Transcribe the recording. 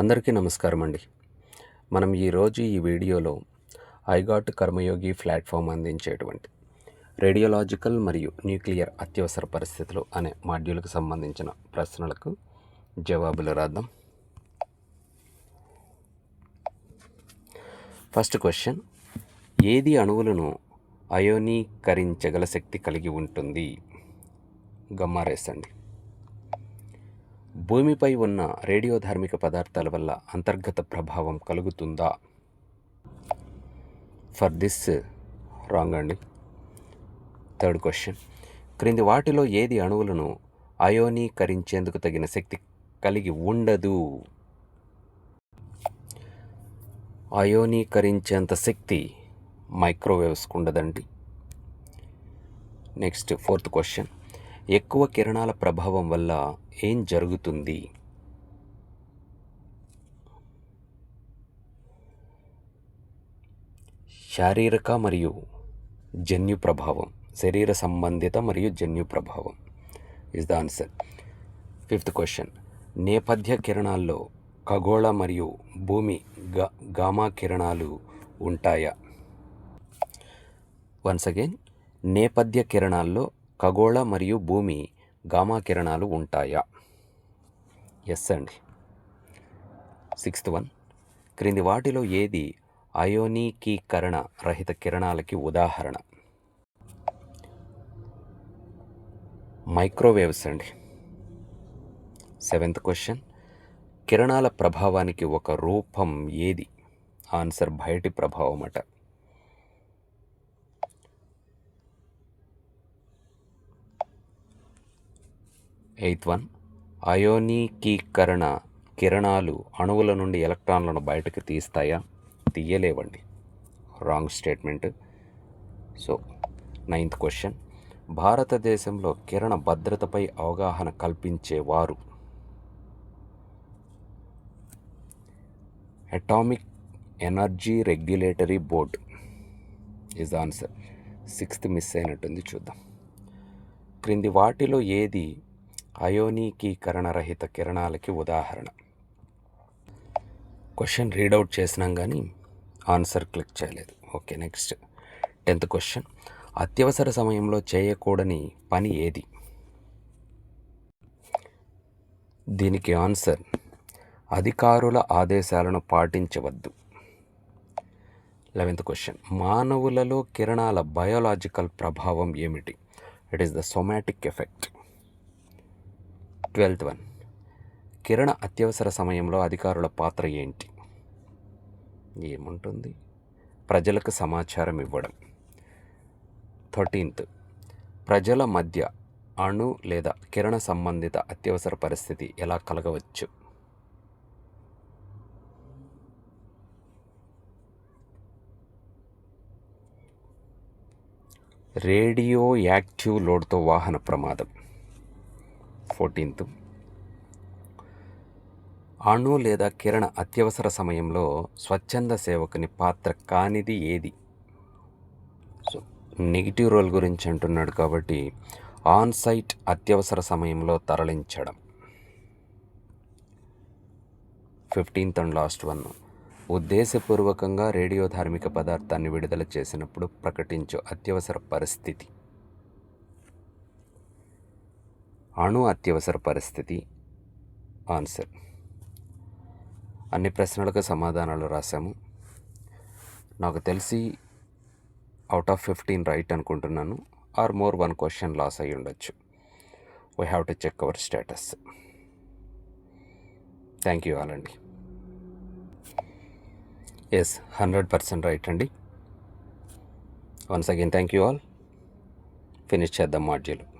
అందరికీ నమస్కారం అండి. మనం ఈరోజు ఈ వీడియోలో ఐగాట్ కర్మయోగి ప్లాట్ఫామ్ అందించేటువంటి రేడియోలాజికల్ మరియు న్యూక్లియర్ అత్యవసర పరిస్థితులు అనే మాడ్యూల్కి సంబంధించిన ప్రశ్నలకు జవాబులు రాద్దాం. ఫస్ట్ క్వశ్చన్ ఏది అణువులను అయోనీకరించగల శక్తి కలిగి ఉంటుంది? గమ్మారేసండి. భూమిపై ఉన్న రేడియోధార్మిక పదార్థాల వల్ల అంతర్గత ప్రభావం కలుగుతుందా? ఫర్ దిస్ రాంగ్ అండి. థర్డ్ క్వశ్చన్ క్రింది వాటిలో ఏది అణువులను అయోనీకరించేందుకు తగిన శక్తి కలిగి ఉండదు? అయోనీకరించేంత శక్తి మైక్రోవేవ్స్కు ఉండదండి. నెక్స్ట్ ఫోర్త్ క్వశ్చన్ ఎక్కువ కిరణాల ప్రభావం వల్ల ఏం జరుగుతుంది? శారీరక మరియు జన్యు ప్రభావం శరీర సంబంధిత మరియు జన్యు ప్రభావం is the answer fifth question నేపథ్య కిరణాల్లో ఖగోళ మరియు భూమి గా గామా కిరణాలు ఉంటాయా? వన్స్ అగైన్ నేపథ్య కిరణాల్లో ఖగోళ మరియు భూమి గామా కిరణాలు ఉంటాయా? ఎస్ అండి సిక్స్త్ వన్ క్రింది వాటిలో ఏది అయోనీకీకరణ రహిత కిరణాలకి ఉదాహరణ? మైక్రోవేవ్స్ అండి సెవెంత్ క్వశ్చన్ కిరణాల ప్రభావానికి ఒక రూపం ఏది? ఆన్సర్ బయటి ప్రభావం అట. Eighth one. అయోనీకీకరణ కిరణాలు అణువుల నుండి ఎలక్ట్రాన్లను బయటకు తీస్తాయా? తీయలేవండి. Wrong statement. So ninth question. భారతదేశంలో కిరణ భద్రతపై అవగాహన కల్పించేవారు atomic energy regulatory board is answer sixth miss అయినట్టుంది చూద్దాం. క్రింది వాటిలో ఏది అయోనీకీకరణ రహిత కిరణాలకి ఉదాహరణ. క్వశ్చన్ రీడౌట్ చేసినాం కానీ ఆన్సర్ క్లిక్ చేయలేదు. Okay next. Tenth question. అత్యవసర సమయంలో చేయకూడని పని ఏది? దీనికి ఆన్సర్ అధికారుల ఆదేశాలను పాటించవద్దు. Eleventh question. మానవులలో కిరణాల బయోలాజికల్ ప్రభావం ఏమిటి? It is the somatic effect. Twelfth one. కిరణ అత్యవసర సమయంలో అధికారుల పాత్ర ఏంటి? ఏముంటుంది? ప్రజలకు సమాచారం ఇవ్వడం. థర్టీన్త్. ప్రజల మధ్య అణు లేదా కిరణ సంబంధిత అత్యవసర పరిస్థితి ఎలా కలగవచ్చు? రేడియో యాక్టివ్ లోడ్తో వాహన ప్రమాదం. ఫోర్టీన్త్. అణు లేదా కిరణ అత్యవసర సమయంలో స్వచ్ఛంద సేవకుని పాత్ర కానిది ఏది? సో నెగిటివ్ రోల్ గురించి అంటున్నాడు కాబట్టి ఆన్ సైట్ అత్యవసర సమయంలో తరలించడం. Fifteenth and last one. ఉద్దేశపూర్వకంగా రేడియో ధార్మిక పదార్థాన్ని విడుదల చేసినప్పుడు ప్రకటించు అత్యవసర పరిస్థితి. అణు అత్యవసర పరిస్థితి. ఆన్సర్ అన్ని ప్రశ్నలకు సమాధానాలు రాశాము. నాకు తెలిసి అవుట్ ఆఫ్ ఫిఫ్టీన్ రైట్ అనుకుంటున్నాను. Or more one question loss అయి ఉండొచ్చు. We have to check our status thank you all అండి. ఎస్ హండ్రెడ్ పర్సెంట్ రైట్ అండి. Once again thank you all finish చేద్దాం మాడ్యూల్